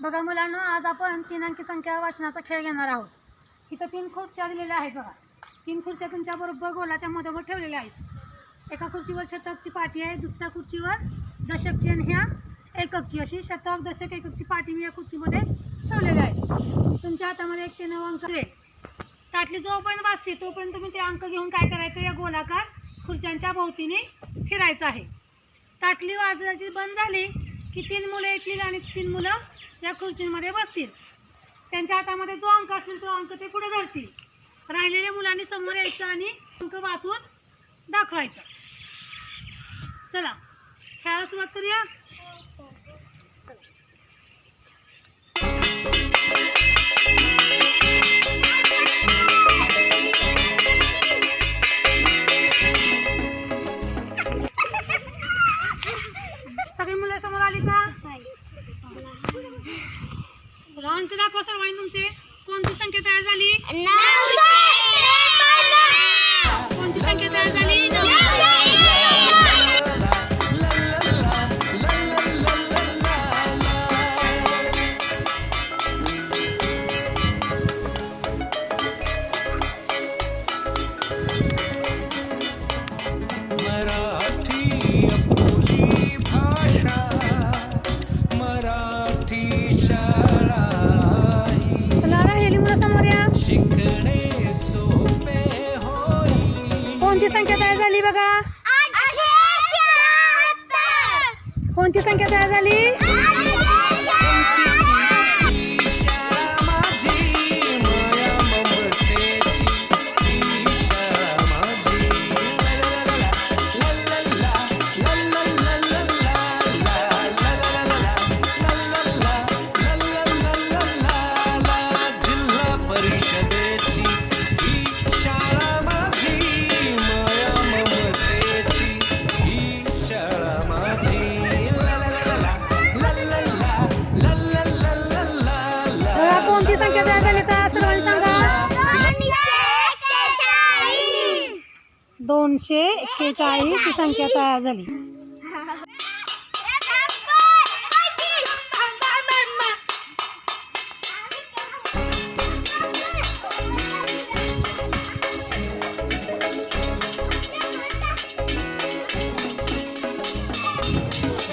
बघा मुलांना आज आपण तीन अंकी संख्या वाचनाचा खेळ घेणार आहोत. इथं तीन खुर्च्या दिलेल्या आहेत बघा. तीन खुर्च्या तुमच्याबरोबर गोलाच्या मधोमध ठेवलेल्या आहेत. एका खुर्चीवर शतकची पाठी आहे दुसऱ्या खुर्चीवर दशकची आणि ह्या एककची. अशी शतक दशक एककची पाठी मी या खुर्चीमध्ये ठेवलेली आहे तुमच्या हातामध्ये एक ते नऊ अंक ताटली जोपर्यंत वाचते तोपर्यंत तुम्ही ते अंक घेऊन काय करायचं? या गोलाकार खुर्च्यांच्या भोवतीने फिरायचं आहे. ताटली वाजण्याची बंद झाली की तीन मुलं येतील आणि तीन मुलं या खुर्चींमध्ये बसतील. त्यांच्या हातामध्ये जो अंक असेल तो अंक ते पुढे धरतील. राहिलेल्या मुलांनी समोर यायचं आणि अंक वाचून दाखवायचा. चला खेळायला सुरुवात करूया. अंक दाखवा सर्वांनी तुमचे. कोणती संख्या तयार झाली? कोणती संख्या तयार झाली? मराठी कोणती संख्या तयार झाली बघा? कोणती संख्या तयार झाली? दोनशे एक्केचाळीस ही संख्या तयार झाली.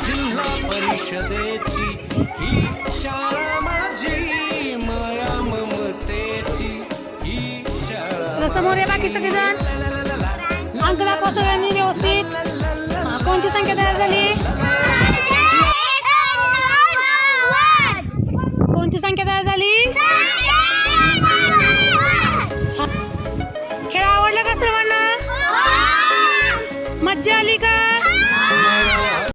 जिल्हा परिषदेची ही शाळा माझी माया ममतेची ही शाळा चला समोर या बाकी सगळेजण. अंक दाखवा सगळ्यांनी व्यवस्थित. कोणती संख्या तयार झाली? कोणती संख्या तयार झाली? खेळ आवडला का सर्वांना? मज्जा आली का?